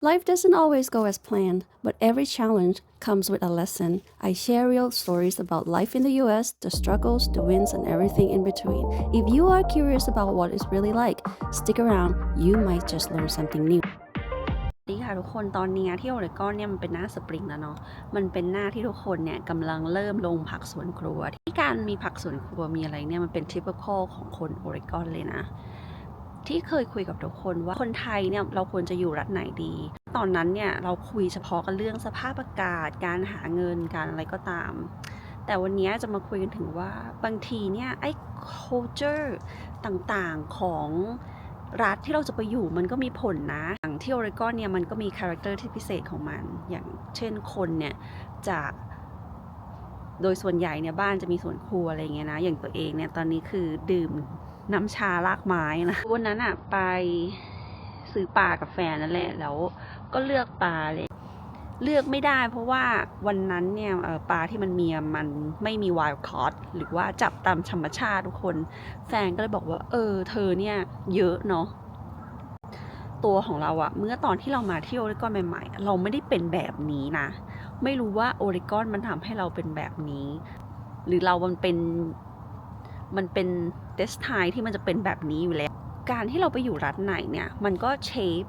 Life doesn't always go as planned, but every challenge comes with a lesson. I share real stories about life in the US, the struggles, the wins, and everything in between. If you are curious about what it's really like, stick around. You might just learn something new. สวัสดีค่ะทุกคนตอนเนี้ยที่โอเรกอนเนี่ยมันเป็นหน้าสปริงแล้วเนาะมันเป็นหน้าที่ทุกคนเนี่ยกำลังเริ่มลงผักสวนครัว ที่การมีผักสวนครัวมีอะไรเนี่ยมันเป็นทิปเปอร์ของคนโอเรกอนเลยนะ ที่เคยคุยกับทุกคนว่าคนไทยเนี่ยเราควรจะอยู่รัฐไหนดี ตอนนั้นเนี่ยเราคุยเฉพาะกันเรื่องสภาพอากาศ การหาเงินการอะไรก็ตาม แต่วันนี้จะมาคุยกันถึงว่าบางทีเนี่ยไอ้ culture ต่างๆของรัฐที่เราจะไปอยู่มันก็มีผลนะอย่างที่โอเรกอนเนี่ยมันก็มีคาแรคเตอร์ที่พิเศษของมัน อย่างเช่นคนเนี่ยจากโดยส่วนใหญ่เนี่ยบ้านจะมีสวนครัวอะไรอย่างเงี้ยนะ อย่างตัวเองเนี่ยตอนนี้คือดื่ม น้ำชาลากไม้นะวันนั้นอะไปซื้อปลากับแฟนนั่นแหละแล้วก็เลือกปลาเลย เลือกไม่ได้ เพราะว่าวันนั้นเนี่ยปลาที่มันมีมันไม่มีว i ล d คอ u หรือว่าจับตามธรรมชาติทุกคน แฟนก็เลยบอกว่า เออ เธอเนี่ยเยอะเนาะตัวของเราอะเมื่อตอนที่เรามาที่โอเรกอนใหม่ๆ เราไม่ได้เป็นแบบนี้นะ ไม่รู้ว่าโอเรกอนมันทำให้เราเป็นแบบนี้ หรือเรามันเป็น มันเป็นเดสไทที่มันจะเป็นแบบนี้อยู่แล้ว การที่เราไปอยู่รัฐไหนเนี่ย มันก็เชฟ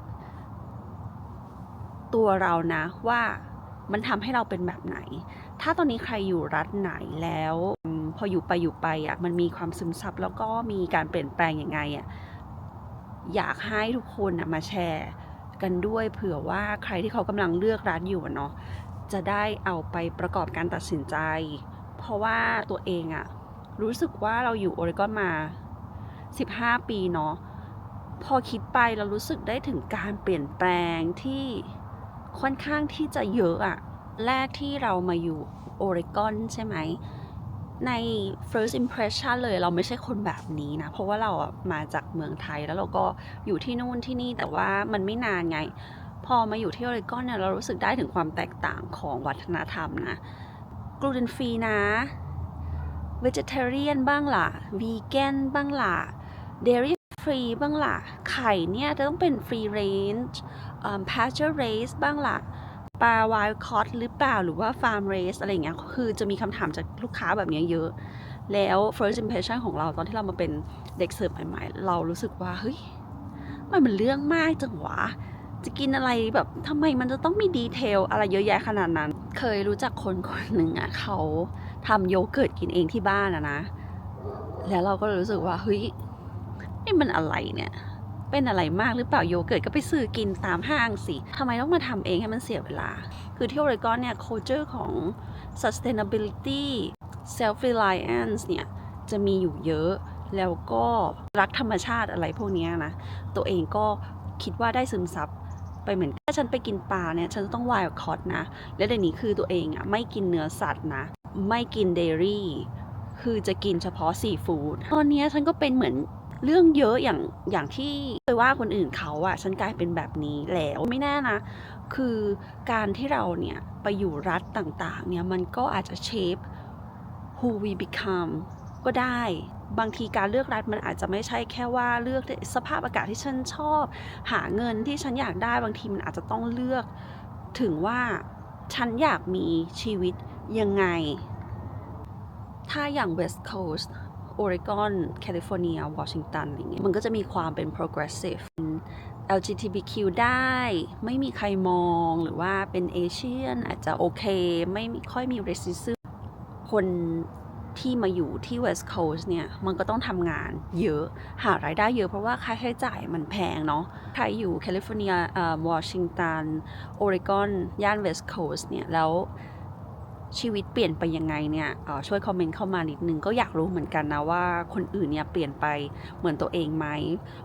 ตัวเรานะว่ามันทำให้เราเป็นแบบไหน ถ้าตอนนี้ใครอยู่รัฐไหนแล้ว พออยู่ไปอยู่ไปอะมันมีความซึมซับแล้วก็มีการเปลี่ยนแปลงยังไงอะอยากให้ทุกคนนะมาแชร์กันด้วยเผื่อว่าใครที่เขากำลังเลือกร้านอยู่เนาะจะได้เอาไปประกอบการตัดสินใจ เพราะว่าตัวเองอะ รู้สึกว่าเราอยู่โอเรกอนมา 15 ปีเนาะพอคิดไปเรารู้สึกได้ถึงการเปลี่ยนแปลงที่ค่อนข้างที่จะเยอะอะแรกที่เรามาอยู่โอเรกอนใช่ไหม ใน first impression เลยเราไม่ใช่คนแบบนี้นะ เพราะว่าเราอะมาจากเมืองไทยแล้วเราก็อยู่ที่นู่นที่นี่แต่ว่ามันไม่นานไง พอมาอยู่ที่โอเรกอนเนี่ยเรารู้สึกได้ถึงความแตกต่างของวัฒนธรรมนะกลูเตนฟรีนะ vegetarian บ้างล่ะ vegan บ้างล่ะ dairy free บ้างล่ะ ไข่เนี่ยจะต้องเป็น free range อ่า pasture raised บ้างล่ะปลา wild caught หรือเปล่าหรือว่า farm raised อะไรเงี้ยคือจะมีคำถามจากลูกค้าแบบเนี้ยเยอะ แล้ว first impression ของเราตอนที่เรามาเป็นเด็กเสิร์ฟใหม่ๆ เรารู้สึกว่า เฮ้ย มันเป็นเรื่องมากจังหวะ จะกินอะไรแบบทำไมมันจะต้องมีดีเทลอะไรเยอะแยะขนาดนั้น เคยรู้จักคนคนหนึ่งอะเขา ทำโยเกิร์ตกินเองที่บ้านอะนะ แล้วเราก็รู้สึกว่าเฮ้ยนี่มันอะไรเนี่ย เป็นอะไรมากหรือเปล่าโยเกิร์ตก็ไปซื้อกินตามห้างสิทำไมต้องมาทำเองให้มันเสียเวลา คือที่โอเรกอนเนี่ย culture ของ sustainability self reliance เนี่ย จะมีอยู่เยอะ แล้วก็รักธรรมชาติอะไรพวกนี้นะ ตัวเองก็คิดว่าได้ซึมซับไปเหมือนกันถ้าฉันไปกินปลาเนี่ย ฉันจะต้องวายคอตนะ และเดี๋ยวนี้คือตัวเองอะไม่กินเนื้อสัตว์นะ ไม่กินเดรี่ คือจะกินเฉพาะซีฟู้ดตอนนี้ฉันก็เป็นเหมือนเรื่องเยอะอย่างอย่างที่เคยว่าคนอื่นเขาอะฉันกลายเป็นแบบนี้แล้วไม่แน่นะ คือการที่เราเนี่ย ไปอยู่รัฐต่างๆ เนี่ย มันก็อาจจะเชฟ who we become ก็ได้บางทีการเลือกรัฐมันอาจจะไม่ใช่แค่ว่าเลือกสภาพอากาศที่ฉันชอบ หาเงินที่ฉันอยากได้บางทีมันอาจจะต้องเลือก ถึงว่าฉันอยากมีชีวิต ยังไง ถ้าอย่าง West Coast Oregon California Washington อะไรเงี้ยมันก็จะมีความเป็น progressive LGBTQ ได้ ไม่มีใครมองหรือว่าเป็นเอเชียนอาจจะโอเค ไม่ค่อยมี racism คนที่มาอยู่ที่ West Coast เนี่ย มันก็ต้องทำงานเยอะ หารายได้เยอะเพราะว่าค่าใช้จ่ายมันแพงเนาะ ใครอยู่แคลิฟอร์เนียอ่อวอชิงตัน โอเรกอน ย่าน West Coast เนี่ย แล้ว ชีวิตเปลี่ยนไปยังไงเนี่ยช่วยคอมเมนต์เข้ามานิดนึงก็อยากรู้เหมือนกันนะว่าคนอื่นเนี่ยเปลี่ยนไปเหมือนตัวเองไหม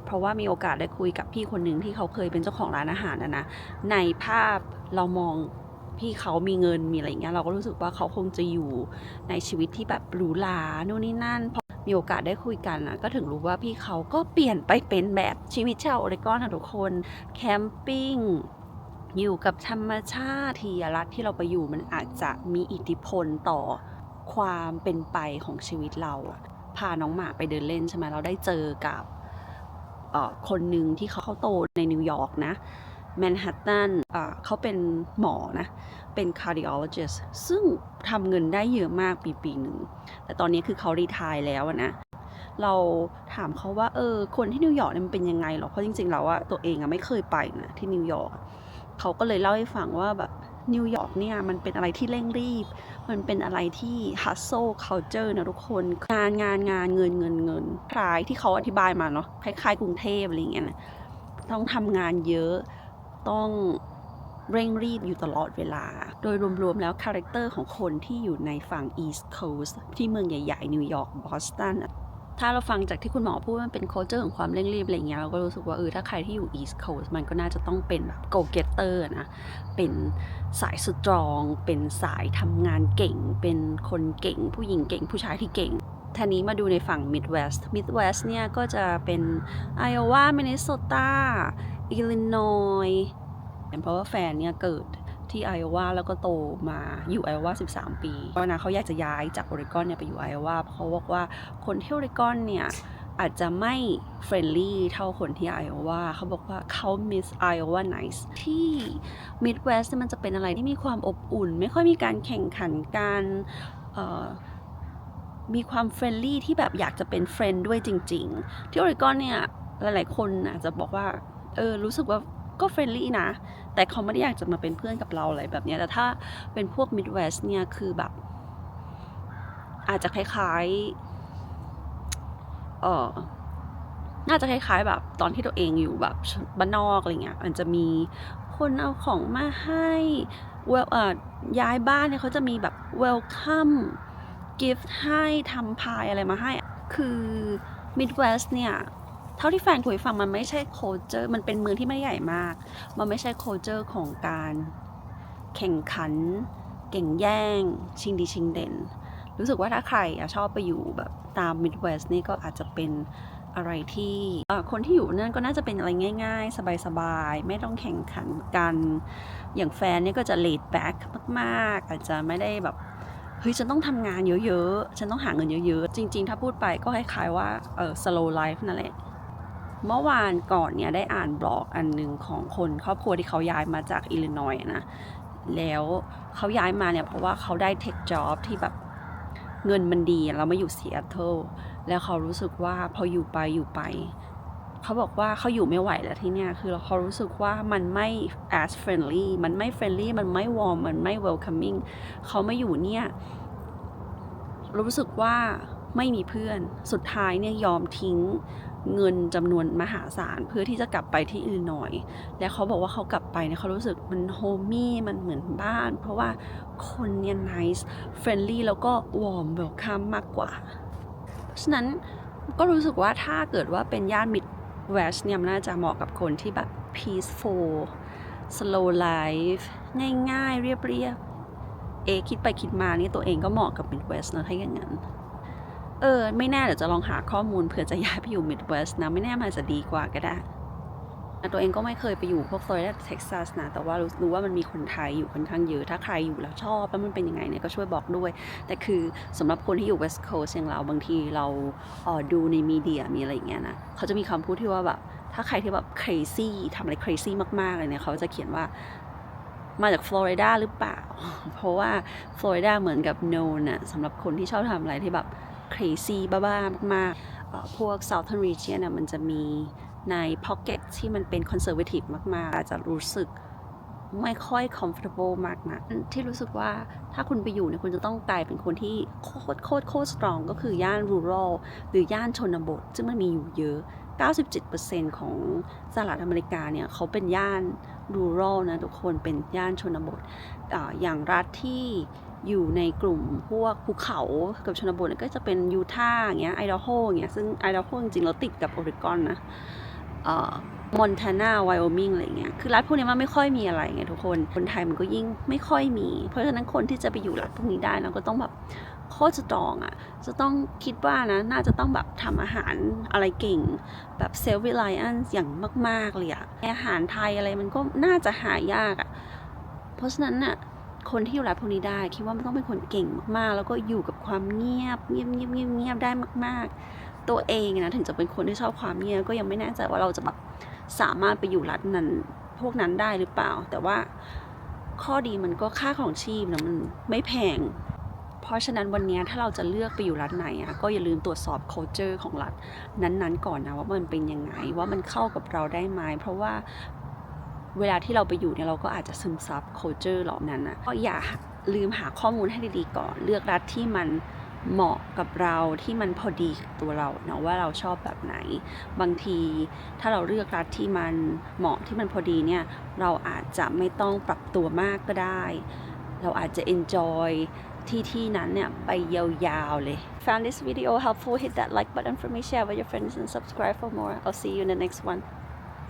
เพราะว่ามีโอกาสได้คุยกับพี่คนหนึ่งที่เขาเคยเป็นเจ้าของร้านอาหารนะนะในภาพเรามองพี่เขามีเงินมีอะไรอย่างเงี้ยเราก็รู้สึกว่าเขาคงจะอยู่ในชีวิตที่แบบหรูหรานู่นนี่นั่นพอมีโอกาสได้คุยกันนะก็ถึงรู้ว่าพี่เขาก็เปลี่ยนไปเป็นแบบชีวิตชาวโอเรกอนค่ะทุกคนแคมปิ้ง อยู่กับธรรมชาติที่รัฐที่เราไปอยู่มันอาจจะมีอิทธิพลต่อความเป็นไปของชีวิตเรา พาน้องหมาไปเดินเล่นใช่ไหมเราได้เจอกับคนหนึ่งที่เขาเขาโตในนิวยอร์กนะแมนฮัตตันเขาเป็นหมอนะ เป็น cardiologist ซึ่งทำเงินได้เยอะมากปีปีหนึ่ง แต่ตอนนี้คือเขารีทายแล้วนะ เราถามเขาว่า เออ คนที่นิวยอร์กเนี่ยมันเป็นยังไงหรอ เพราะจริงๆ แล้วอะตัวเองอะไม่เคยไปนะที่นิวยอร์ก เขาก็เลยเล่าให้ฟังว่าแบบนิวยอร์กเนี่ยมันเป็นอะไรที่เร่งรีบ มันเป็นอะไรที่ hustle culture นะทุกคน งานงานงานเงินเงินเงินคล้ายที่เขาอธิบายมาเนาะคล้ายๆ กรุงเทพอะไรอย่างเงี้ยนะต้องทำงานเยอะต้องเร่งรีบอยู่ตลอดเวลา โดยรวมๆ แล้วคาแรคเตอร์ของคนที่อยู่ในฝั่ง East Coast ที่เมืองใหญ่ๆ นิวยอร์ก บอสตัน ถ้าเราฟังจากที่คุณหมอพูดว่ามันเป็น culture ของความเร่งรีบอะไรเงี้ยเราก็รู้สึกว่าเออถ้าใครที่อยู่ East Coast มันก็น่าจะต้องเป็นแบบ go getter นะ เป็นสายสตรอง เป็นสายทำงานเก่ง เป็นคนเก่ง ผู้หญิงเก่ง ผู้ชายที่เก่งทีนี้มาดูในฝั่ง Midwest Midwest เนี่ยก็จะเป็น Iowa Minnesota Illinois เพราะว่าแฟนเนี่ยเกิด ที่ไอโอวาแล้วก็โตมาอยู่ไอโอวา13 ปีเพราะนะเขาอยากจะย้ายจากโอเรกอนเนี่ยไปอยู่ไอโอวาเพราะเขาบอกว่าคนที่โอเรกอนเนี่ยอาจจะไม่เฟรนลี่เท่าคนที่ไอโอวาเขาบอกว่าเขา miss Iowa nice ที่ Midwest เนี่ยมันจะเป็นอะไรที่มีความอบอุ่น ไม่ค่อยมีการแข่งขันกันเอ่อมีความเฟรนลี่ที่แบบอยากจะเป็นเฟรนด์ด้วยจริง ๆ ที่โอเรกอนเนี่ย หลายๆคนอาจจะบอกว่า เออ รู้สึกว่า ก็เฟรนลี่นะ แต่เขาไม่ได้อยากจะมาเป็นเพื่อนกับเราอะไรแบบนี้แต่ถ้าเป็นพวก Midwest เนี่ยคือแบบ อาจจะคล้ายๆเออน่าจะคล้ายๆแบบตอนที่ตัวเองอยู่แบบบ้านนอกอะไรเงี้ยมันจะมีคนเอาของมาให้เวลเอ่อย้ายบ้านเนี่ยเขาจะมีแบบ welcome gift ให้ทำพายอะไรมาให้ คือ Midwest เนี่ย เท่าที่แฟนคุยฟังมันไม่ใช่ culture มันเป็นเมืองที่ไม่ใหญ่มาก มันไม่ใช่ culture ของการแข่งขัน เก่งแย่ง ชิงดีชิงเด่น รู้สึกว่าถ้าใครชอบไปอยู่แบบตาม Midwest นี่ก็อาจจะเป็นอะไรที่คนที่อยู่นั่นก็น่าจะเป็นอะไรง่าย ๆ สบายๆ ไม่ต้องแข่งขันกัน อย่างแฟนเนี่ยก็จะ laid back มากๆ อาจจะไม่ได้แบบเฮ้ยฉันต้องทำงานเยอะๆ ฉันต้องหาเงินเยอะๆ จริงๆ ถ้าพูดไปก็คล้ายๆว่าเออ slow life นั่นแหละ เมื่อวานก่อนเนี่ยได้อ่านบล็อกอันหนึ่งของคนครอบครัวที่เขาย้ายมาจากอิลลินอยส์นะ แล้วเขาย้ายมาเนี่ยเพราะว่าเขาได้เทคจ็อบที่แบบเงินมันดีเรามาอยู่ซีแอตเทิลแล้วเขารู้สึกว่าพออยู่ไปอยู่ไป เขาบอกว่าเขาอยู่ไม่ไหวแล้วที่เนี่ย คือเขารู้สึกว่ามันไม่ as friendly มันไม่ friendly มันไม่ warm มันไม่ welcoming เขาไมาอยู่เนี่ย รู้สึกว่าไม่มีเพื่อน สุดท้ายเนี่ยยอมทิ้ง เงินจำนวนมหาศาลเพื่อที่จะกลับไปที่อิลลินอยและเขาบอกว่าเขากลับไปเนี่ยเขารู้สึกมันโฮมี่มันเหมือนบ้าน เพราะว่าคนเนี่ย nice friendly แล้วก็ warm welcome มากกว่า เพราะฉะนั้นก็รู้สึกว่าถ้าเกิดว่าเป็นย่าน mid west เนี่ยน่าจะเหมาะกับคนที่แบบ peaceful slow life ง่ายๆ เรียบๆเอคิดไปคิดมานี่ตัวเองก็เหมาะกับ Midwest นะถ้าอย่างนั้น เออ ไม่แน่เดี๋ยวจะลองหาข้อมูลเผื่อจะย้ายไปอยู่ Midwest นะ ไม่แน่มันอาจจะดีกว่าก็ได้ตัวเองก็ไม่เคยไปอยู่พวกฟลอริดาเท็กซัสนะ แต่ว่ารู้รู้ว่ามันมีคนไทยอยู่ค่อนข้างเยอะ ถ้าใครอยู่แล้วชอบแล้วมันเป็นยังไงเนี่ยก็ช่วยบอกด้วย แต่คือสำหรับคนที่อยู่ West Coast อย่างเราบางทีเราออดูในมีเดียมีอะไรอย่างเงี้ยนะ เขาจะมีคำพูดที่ว่าแบบ ถ้าใครที่แบบ crazy ทำอะไร crazy มากๆเลยเนี่ยเขาจะเขียนว่ามาจากฟลอริดาหรือเปล่า เพราะว่าฟลอริดาเหมือนกับ known อะสำหรับคนที่ชอบทำอะไรที่แบบ crazy บ้าๆมากๆพวก southern region น่ะมันจะมีใน pocket ที่มันเป็น conservative มากๆ อาจจะรู้สึกไม่ค่อย comfortable มากนะที่รู้สึกว่าถ้าคุณไปอยู่เนี่ยคุณจะต้องกลายเป็นคนที่โคตรโคตรโคตร strong ก็คือย่าน rural หรือย่านชนบท ซึ่งมันมีอยู่เยอะ 97%ของสหรัฐอเมริกาเนี่ยเขาเป็นย่าน rural นะทุกคนเป็นย่านชนบทออย่างรัฐที่ อยู่ในกลุ่มพวกภูเขากับชนบทก็จะเป็นยูทาห์อย่างเงี้ยไอดาโฮอย่างเงี้ยซึ่งไอดาโฮจริงๆแล้วติดกับโอเรกอนนะมอนทานาไวโอมิงอะไรเงี้ย คือรัฐพวกนี้มันไม่ค่อยมีอะไรไงทุกคน คนไทยมันก็ยิ่งไม่ค่อยมี เพราะฉะนั้นคนที่จะไปอยู่รัฐพวกนี้ได้เราก็ต้องแบบโคตรสตองอะ จะต้องคิดว่านะ น่าจะต้องแบบทำอาหารอะไรเก่ง แบบเซลฟ์ r ิไลอันอย่างมาก ๆ เลยอะอาหารไทยอะไรมันก็น่าจะหายากอะเพราะฉะนั้นน่ะ คนที่อยู่รัฐพวกนี้ได้ คิดว่ามันต้องเป็นคนเก่งมากๆ แล้วก็อยู่กับความเงียบ เงียบเงียบเงียบเงียบได้มาก ๆ ตัวเองนะถึงจะเป็นคนที่ชอบความเงียบก็ยังไม่แน่ใจว่าเราจะแบบสามารถไปอยู่รัฐนั้นพวกนั้นได้หรือเปล่า แต่ว่าข้อดีมันก็ค่าของชีพนะมันไม่แพง เพราะฉะนั้นวันนี้ถ้าเราจะเลือกไปอยู่รัฐไหนอะก็อย่าลืมตรวจสอบ culture ของรัฐนั้นๆ ก่อนนะว่ามันเป็นยังไงว่ามันเข้ากับเราได้ไหมเพราะว่า เวลาที่เราไปอยู่เนี่ยเราก็อาจจะซึมซับ culture เหล่านั้นนะก็อย่าลืมหาข้อมูลให้ดีๆก่อน เลือกรัฐที่มันเหมาะกับเราที่มันพอดีกับตัวเราเนาะว่าเราชอบแบบไหน บางทีถ้าเราเลือกรัฐที่มันเหมาะที่มันพอดีเนี่ยเราอาจจะไม่ต้องปรับตัวมากก็ได้ เราอาจจะ enjoy ที่ที่นั้นเนี่ย ไปยาวๆเลย Found this video helpful hit that like button for me share with your friends and subscribe for more I'll see you in the next one